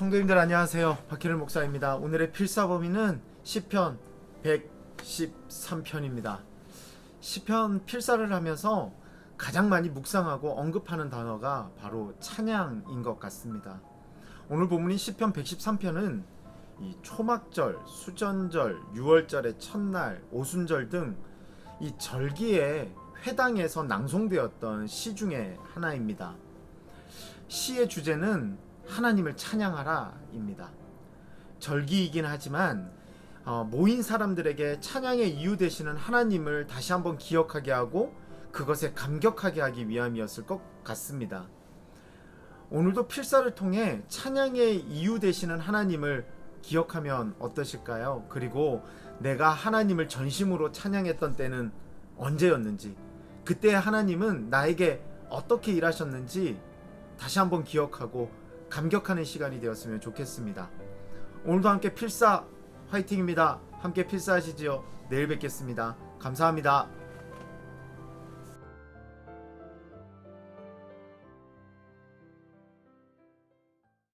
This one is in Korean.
성도님들 안녕하세요. 박희를 목사입니다. 오늘의 필사 범위는 시편 113편입니다. 시편 필사를 하면서 가장 많이 묵상하고 언급하는 단어가 바로 찬양인 것 같습니다. 오늘 본문인 시편 113편은 이 초막절, 수전절, 유월절의 첫날, 오순절 등 이 절기에 회당에서 낭송되었던 시 중에 하나입니다. 시의 주제는 하나님을 찬양하라입니다. 절기이긴 하지만 어, 모인 사람들에게 찬양의 이유 되시는 하나님을 다시 한번 기억하게 하고 그것에 감격하게 하기 위함이었을 것 같습니다. 오늘도 필사를 통해 찬양의 이유 되시는 하나님을 기억하면 어떠실까요? 그리고 내가 하나님을 전심으로 찬양했던 때는 언제였는지, 그때 하나님은 나에게 어떻게 일하셨는지 다시 한번 기억하고 감격하는 시간이 되었으면 좋겠습니다. 오늘도 함께 필사 화이팅입니다. 함께 필사하시지요. 내일 뵙겠습니다. 감사합니다.